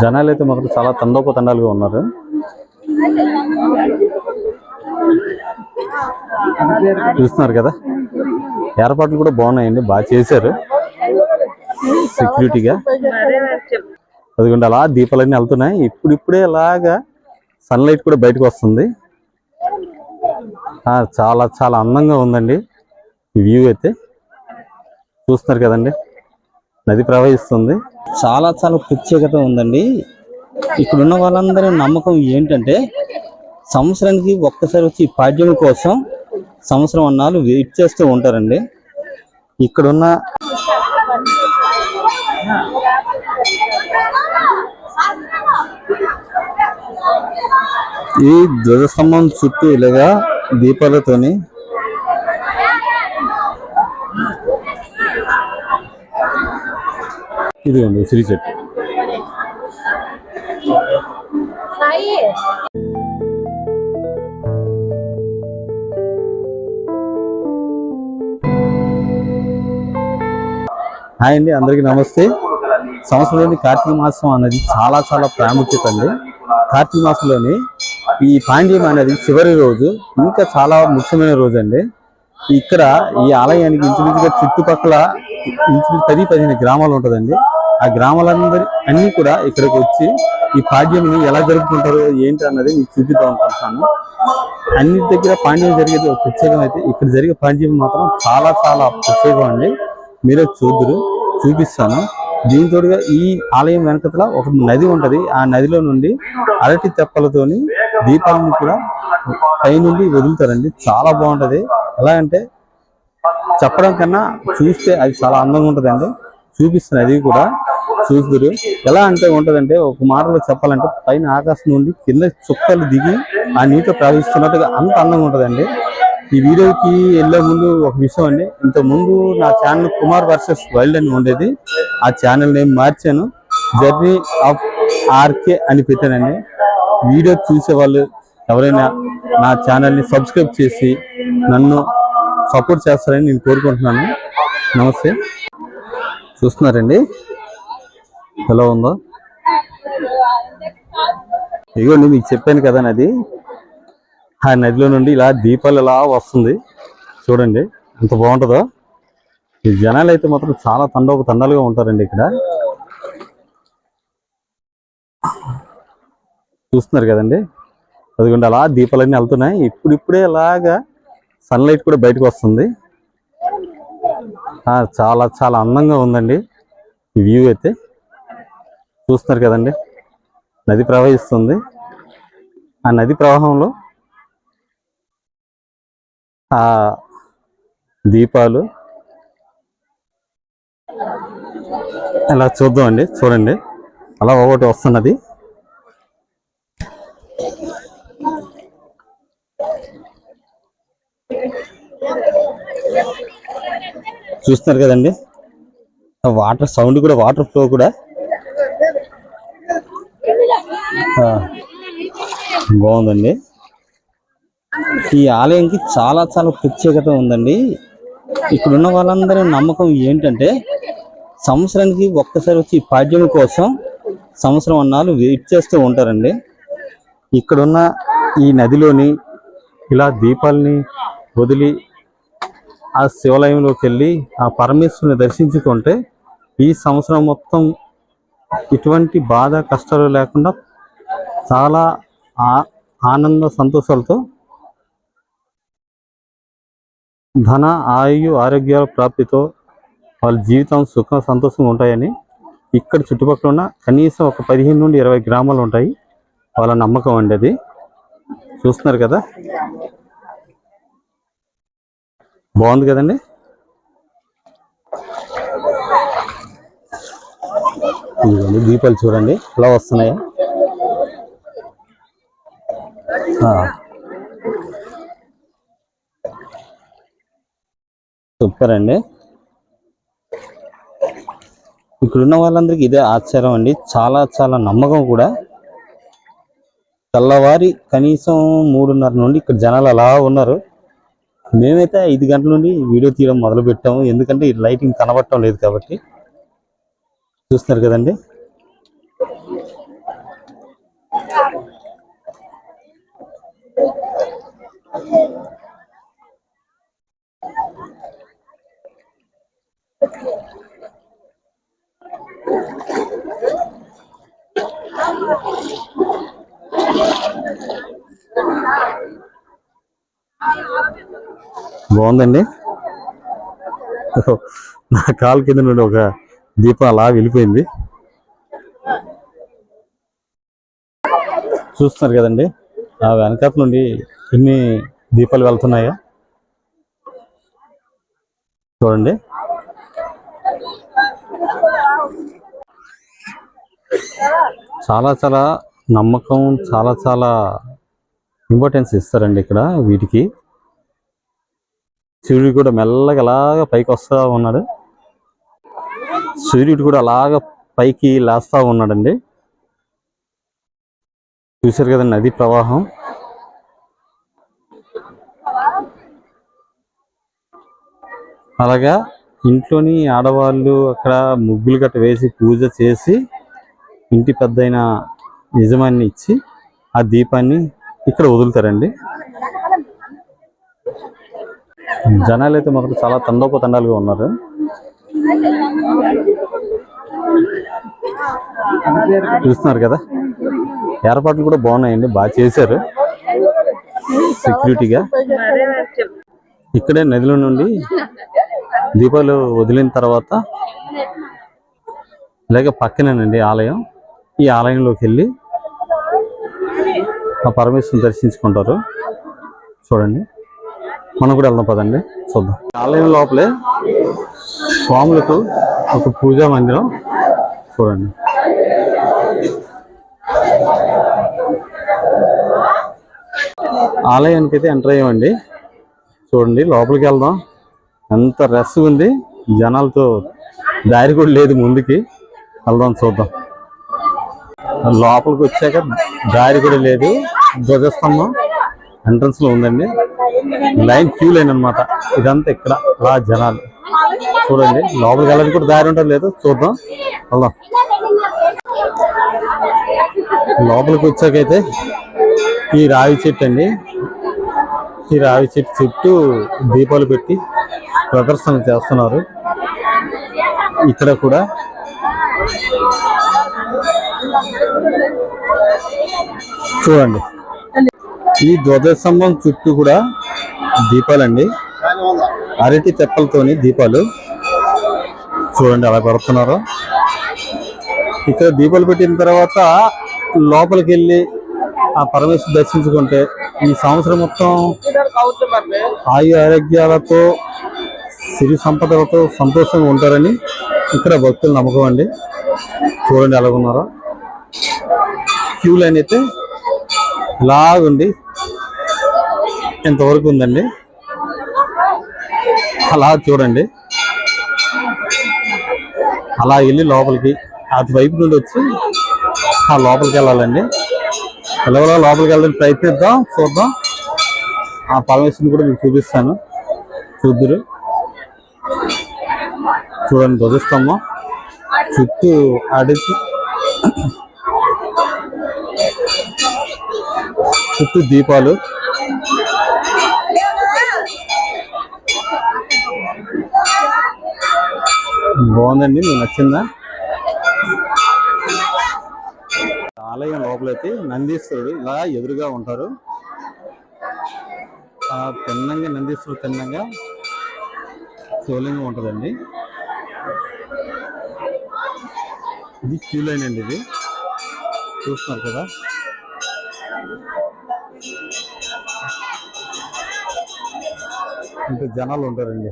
జనాలు అయితే మాత్రం చాలా తండోపతండాలుగా ఉన్నారు. చూస్తున్నారు కదా? ఏర్పాట్లు కూడా బాగున్నాయండి బాగా చేశారు. సెక్యూరిటీగా అదిగోండి అలా దీపాలన్నీ వెళ్తున్నాయి. ఇప్పుడిప్పుడే అలాగా సన్లైట్ కూడా బయటకు వస్తుంది. ఆ, చాలా చాలా అందంగా ఉందండి వ్యూ అయితే. చూస్తున్నారు కదండి? నది ప్రవహిస్తుంది. చాలా చాలా ప్రత్యేకత ఉందండి. ఇక్కడ ఉన్న వాళ్ళందరి నమ్మకం ఏంటంటే సంవత్సరానికి ఒక్కసారి వచ్చి పాడ్యం కోసం సంవత్సరం అన్నాళ్ళు వెయిట్ చేస్తూ ఉంటారండి. ఇక్కడున్న ఈ ధ్వజస్తంభం చుట్టూ ఇలాగా దీపాలతోని ఇదిగోండి శ్రీ చెట్టు. హాయ్ అండి అందరికీ నమస్తే. సంవత్సరంలోని కార్తీక మాసం అనేది చాలా చాలా ప్రాముఖ్యత అండి. కార్తీక మాసంలోని ఈ పాండ్యం అనేది చివరి రోజు ఇంకా చాలా ముఖ్యమైన రోజు అండి. ఇక్కడ ఈ ఆలయానికి ఇంచుమించుగా చుట్టుపక్కల ఇంచుమించు పది పదిహేను గ్రామాలు ఉంటుందండి. ఆ గ్రామాలందరి అన్ని కూడా ఇక్కడికి వచ్చి ఈ పాడ్యంని ఎలా జరుపుకుంటారు ఏంటి అన్నది మీకు చూపిద్దాం అనుకుంటున్నాను. అన్ని దగ్గర పాండ్యం జరిగేది ఒక ప్రత్యేకం అయితే ఇక్కడ జరిగే పాండ్యం మాత్రం చాలా చాలా ప్రత్యేకం అండి. మీరే చూద్దరు చూపిస్తాను. దీనితోడుగా ఈ ఆలయం వెనకతల ఒక నది ఉంటది. ఆ నదిలో నుండి అరటి తెప్పలతోని దీపాలను కూడా పైనుండి వదులుతారండి. చాలా బాగుంటది. ఎలా అంటే చెప్పడం కన్నా చూస్తే అది చాలా అందంగా ఉంటుందండి. చూపిస్తుంది అది కూడా. చూస్తురు ఎలా అంటే ఉంటుందంటే ఒక మాటలో చెప్పాలంటే పైన ఆకాశం నుండి కింద చుక్కలు దిగి ఆ నీటిలో ప్రవహిస్తున్నట్టుగా అంత అందంగా ఉంటుందండి. ఈ వీడియోకి వెళ్ళే ముందు ఒక విషయం అండి. ఇంత ముందు నా ఛానల్ కుమార్ వర్సెస్ వైల్డ్ అని ఉండేది. ఆ ఛానల్ నేమ్ మార్చాను. జర్నీ ఆఫ్ ఆర్కే అని పెట్టానండి. వీడియో చూసే వాళ్ళు ఎవరైనా నా ఛానల్ని సబ్స్క్రైబ్ చేసి నన్ను సపోర్ట్ చేస్తారని నేను కోరుకుంటున్నాను. నమస్తే. చూస్తున్నారండి? ఎలా ఉందో? ఇదిగోండి మీకు చెప్పాను కదా నది. ఆ నదిలో నుండి ఇలా దీపాలు ఇలా వస్తుంది? చూడండి ఎంత బాగుంటుందో. ఈ జనాలు అయితే మాత్రం చాలా తండోపు తండాలుగా ఉంటారండి ఇక్కడ. చూస్తున్నారు కదండి? అదిగోండి అలా దీపాలన్నీ వెళ్తున్నాయి. ఇప్పుడిప్పుడే ఇలాగా సన్లైట్ కూడా బయటకు వస్తుంది. చాలా చాలా అందంగా ఉందండి ఈ వ్యూ అయితే. చూస్తున్నారు కదండి నది ప్రవహిస్తుంది. ఆ నది ప్రవాహంలో ఆ దీపాలు అలా చూద్దామండి చూడండి. అలా ఒకటి వస్తున్నది. చూస్తున్నారు కదండి. వాటర్ సౌండ్ కూడా వాటర్ ఫ్లో కూడా. బాగుందండి. ఈ ఆలయంకి చాలా చాలా ప్రత్యేకత ఉందండి. ఇక్కడ ఉన్న వాళ్ళందరి నమ్మకం ఏంటంటే సంవత్సరానికి ఒక్కసారి వచ్చి పాడ్యం కోసం సంవత్సరం అన్నాళ్ళు వెయిట్ చేస్తూ ఉంటారండి. ఇక్కడున్న ఈ నదిలోని ఇలా దీపాలని వదిలి ఆ శివాలయంలోకి వెళ్ళి ఆ పరమేశ్వరుని దర్శించుకుంటే ఈ సంవత్సరం మొత్తం ఇటువంటి బాధ కష్టాలు లేకుండా చాలా ఆ- ఆనంద సంతోషాలతో ధన ఆయు ఆరోగ్యాల ప్రాప్తితో వాళ్ళ జీవితం సుఖ సంతోషంగా ఉంటాయని ఇక్కడ చుట్టుపక్కల ఉన్న కనీసం ఒక పదిహేను నుండి ఇరవై గ్రామాలు ఉంటాయి. వాళ్ళ నమ్మకం అండి అది. చూస్తున్నారు కదా? బాగుంది కదండి? ఇదిగోండి దీపాలు చూడండి ఎలా వస్తున్నాయా. సూపర్ అండి. ఇక్కడ ఉన్న వాళ్ళందరికీ ఇదే ఆశ్చర్యం అండి. చాలా చాలా నమ్మకం కూడా. తెల్లవారి కనీసం మూడున్నర నుండి ఇక్కడ జనాలు అలా ఉన్నారు. మేమైతే ఐదు గంటల నుండి వీడియో తీయడం మొదలు పెట్టాము ఎందుకంటే ఈ లైటింగ్ కనబడటం లేదు కాబట్టి. చూస్తున్నారు కదండి. బాగుందండి. నా కాలు కింద నుండి ఒక దీపం అలా వెళ్ళిపోయింది. చూస్తున్నారు కదండి ఆ వెనకాల నుండి ఎన్ని దీపాలు వెళ్తున్నాయో. చూడండి. చాలా చాలా నమ్మకం చాలా చాలా ఇంపార్టెన్స్ ఇస్తారండి ఇక్కడ వీటికి. సూర్యుడు కూడా మెల్లగా అలాగా పైకి వస్తా ఉన్నాడు. సూర్యుడు కూడా అలాగ పైకి లేస్తూ ఉన్నాడండి. చూశారు కదండి నది ప్రవాహం. అలాగా ఇంట్లోని ఆడవాళ్ళు అక్కడ ముగ్గులు గట్ట వేసి పూజ చేసి ఇంటి పెద్దయిన యజమాని ఇచ్చి ఆ దీపాన్ని ఇక్కడ వదులుతారండి. జనాలు అయితే మాత్రం చాలా తండోపతండాలుగా ఉన్నారు. చూస్తున్నారు కదా? ఏర్పాట్లు కూడా బాగున్నాయండి బాగా చేశారు. సెక్యూరిటీగా. ఇక్కడే నదిలో నుండి దీపాలు వదిలిన తర్వాత లేక పక్కనేనండి ఆలయం. ఈ ఆలయంలోకి వెళ్ళి ఆ పరమేశ్వరుని దర్శించుకుంటారు. చూడండి. మనం కూడా వెళ్దాం పదండి. చూద్దాం. ఆలయం లోపలే స్వాములకు ఒక పూజా మందిరం చూడండి. ఆలయానికి అయితే ఎంటర్ అయ్యామండి. చూడండి లోపలికి వెళ్దాం. ఎంత రష్ ఉంది. జనాలతో దారి కూడా లేదు ముందుకి. వెళ్దాం చూద్దాం. లోపలికి వచ్చాక దారి కూడా లేదు. ధ్వజస్తంభం ఎంట్రన్స్లో ఉందండి. లైన్ క్యూ లైన్ అన్నమాట. ఇదంతా ఇక్కడ అలా జనాలు. చూడండి లోపలికి వెళ్ళడానికి కూడా దారి ఉంటుంది లేదు. చూద్దాం. వెళ్దాం. లోపలికి వచ్చాకైతే ఈ రావి చెట్టు అండి. ఈ రావి చెట్టు చుట్టూ దీపాలు పెట్టి ప్రదర్శన చేస్తున్నారు. ఇక్కడ కూడా చూడండి. ఈ ధ్వజస్తంభం చుట్టూ కూడా దీపాలండి. అరటి తెప్పలతోని దీపాలు. చూడండి అలా పెడుతున్నారు ఇక్కడ దీపాలు పెట్టిన తర్వాత లోపలికి వెళ్ళి ఆ పరమేశ్వరు దర్శించుకుంటే ఈ సంవత్సరం మొత్తం ఆయు ఆరోగ్యాలతో సిరి సంపదలతో సంతోషంగా ఉంటారని ఇక్కడ భక్తులు నమ్మకం అండి. చూడండి ఎలా ఉన్నారో? క్యూ లైన్ అయితే ఇలాగుండి ఇంతవరకు ఉందండి. అలా చూడండి. అలా వెళ్ళి లోపలికి అటువైపు నుండి వచ్చి ఆ లోపలికి వెళ్ళాలండి. ఎలాగోలా లోపలికి వెళ్ళడానికి ప్రయత్నిద్దాం చూద్దాం. ఆ పరమేశ్వరుని కూడా మీకు చూపిస్తాను. చూద్దురు. చూడండి ధ్వజస్తంభం. చుట్టూ అడిచి చుట్టూ దీపాలు. బాగుందండి మీకు నచ్చిందా? ఆలయం లోపలైతే నందీశ్వరుడు ఇలా ఎదురుగా ఉంటారు. ఆ తిన్నంగా నందీశ్వరుడు తిన్నంగా శివలింగం ఉంటుందండి. ఇది క్యూ లైన్ అండి ఇది. చూస్తున్నారు కదా? ఇంకా జనాలు ఉంటారండి.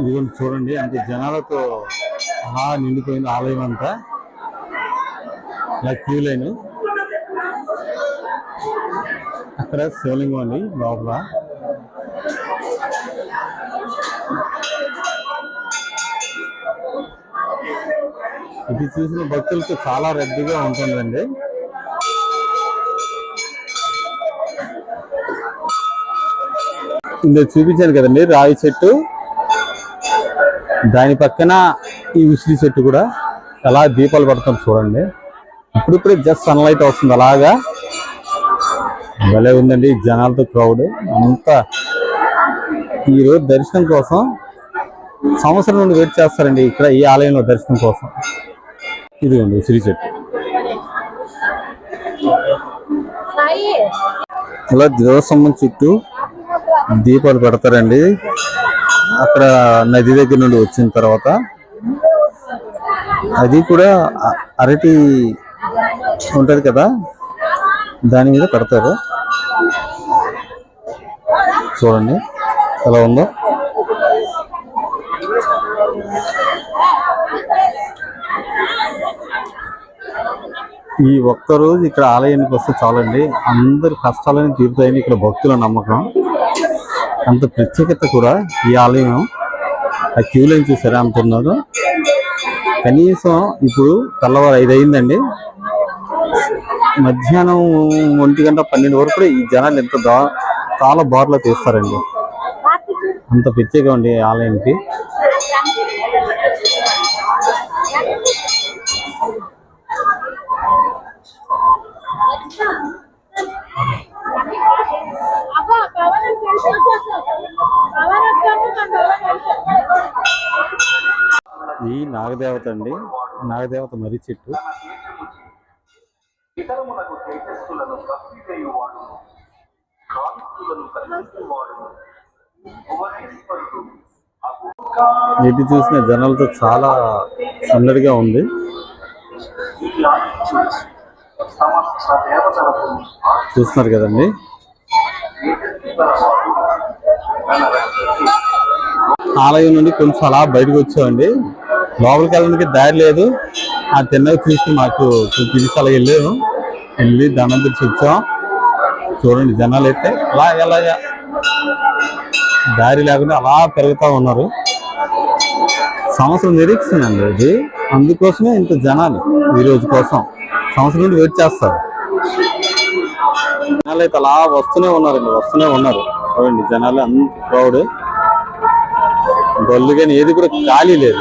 ఇదిగోండి చూడండి అంటే జనాలతో అలా నిండిపోయింది ఆలయం అంతా. ఇలా క్యూ లైన్. అక్కడ శివలింగం అండి లోపల. ఇది చూసిన భక్తులకు చాలా రద్దీగా ఉంటుందండి. ఇందులో చూపించాను కదండి రావి చెట్టు. దాని పక్కన ఈ ఉసిరి చెట్టు కూడా ఎలా దీపాలు పడతాం చూడండి. ఇప్పుడిప్పుడే జస్ట్ సన్లైట్ వస్తుంది అలాగా. భలే ఉందండి జనాలతో క్రౌడ్ అంతా ఈరోజు దర్శనం కోసం సంవత్సరం నుండి వెయిట్ చేస్తారండి ఇక్కడ ఈ ఆలయంలో దర్శనం కోసం. ఇదిగోండి ఉసిరి చెట్టు. ఇలా దేవస్తంభం చుట్టూ దీపాలు పెడతారండి. అక్కడ నది దగ్గర నుండి వచ్చిన తర్వాత అది కూడా అరటి ఉంటుంది కదా? దాని మీద పెడతారు. చూడండి ఎలా ఉందో. ఈ ఒక్క రోజు ఇక్కడ ఆలయానికి వస్తే చాలండి. అందరి కష్టాలని తీరుతాయని ఇక్కడ భక్తుల నమ్మకం. అంత ప్రత్యేకత కూడా ఈ ఆలయం. ఆ క్యూ లైన్ చూసారా? అంటున్నారు కనీసం ఇప్పుడు తెల్లవారు ఐదు అయిందండి. మధ్యాహ్నం ఒంటి గంట పన్నెండు వరకు కూడా ఈ జనాలు ఎంత చాలా బార్లో తీస్తారండి. అంత ప్రత్యేకం అండి ఈ ఆలయానికి. ఈ నాగదేవత అండి. నాగదేవత మర్రి చెట్టు. ఎటు చూసిన జనాలతో చాలా సందడిగా ఉంది. చూస్తున్నారు కదండి. ఆలయం నుండి కొంచెం అలా బయటకు వచ్చామండి. లోపలికి వెళ్ళడానికి దారి లేదు. ఆ తిన్నవి చూసి మాకు పిలిచి అలా వెళ్ళాము. వెళ్ళి దండం తెచ్చి వచ్చాం. చూడండి జనాలు అయితే అలా ఎలా దారి లేకుండా అలా పెరుగుతూ ఉన్నారు. సంవత్సరం నిరీక్షణ ఇది అది. అందుకోసమే ఇంత జనాలు ఈ రోజు కోసం. సంవత్సరం నుండి వెయిట్ చేస్తారు. జనాలు అయితే అలా వస్తూనే ఉన్నారండి వస్తూనే ఉన్నారు. చూడండి జనాలు అంత క్రౌడ్. బొల్లు కానీ ఏది కూడా ఖాళీ లేదు.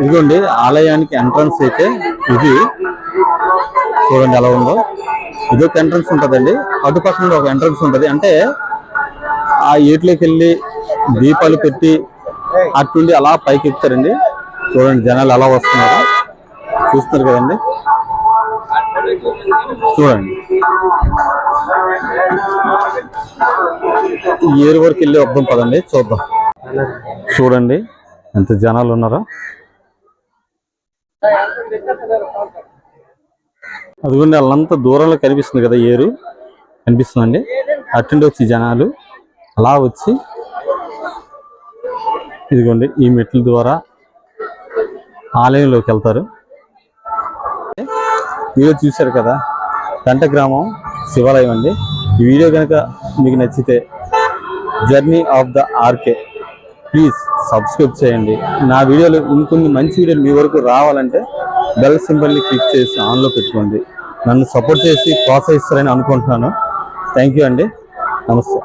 ఇదిగోండి ఆలయానికి ఎంట్రన్స్ అయితే ఇది. చూడండి ఎలా ఉందో. ఇది ఒక ఎంట్రన్స్ ఉంటుందండి. అటు పక్కన ఒక ఎంట్రన్స్ ఉంటుంది. అంటే ఆ ఏట్లోకి వెళ్ళి దీపాలు పెట్టి అటుండి అలా పైకి ఎక్కుతారండి చూడండి జనాలు ఎలా వస్తున్నారు. చూస్తున్నారు కదండి. చూడండి. ఏరు వరకు వెళ్ళి వద్దాం పదండి. చూద్దాం. చూడండి ఎంత జనాలు ఉన్నారో. అదిగోండి వాళ్ళంతా దూరంలో కనిపిస్తుంది కదా ఏరు. కనిపిస్తుందండి. అటుండి వచ్చి జనాలు అలా వచ్చి. ఇదిగోండి ఈ మెట్ల ద్వారా ఆలయంలోకి వెళ్తారు. వీడియో చూశారు కదా గంట గ్రామం శివాలయం అండి. ఈ వీడియో కనుక మీకు నచ్చితే journey of the RK please subscribe చేయండి. నా వీడియోలు ఇంకొన్ని మంచి వీడియోలు మీ వరకు రావాలంటే బెల్ సింబల్ని క్లిక్ చేసి ఆన్లో పెట్టుకోండి. నన్ను సపోర్ట్ చేసి ప్రోత్సహిస్తారని అనుకుంటున్నాను. థ్యాంక్ యూ అండి. నమస్తే.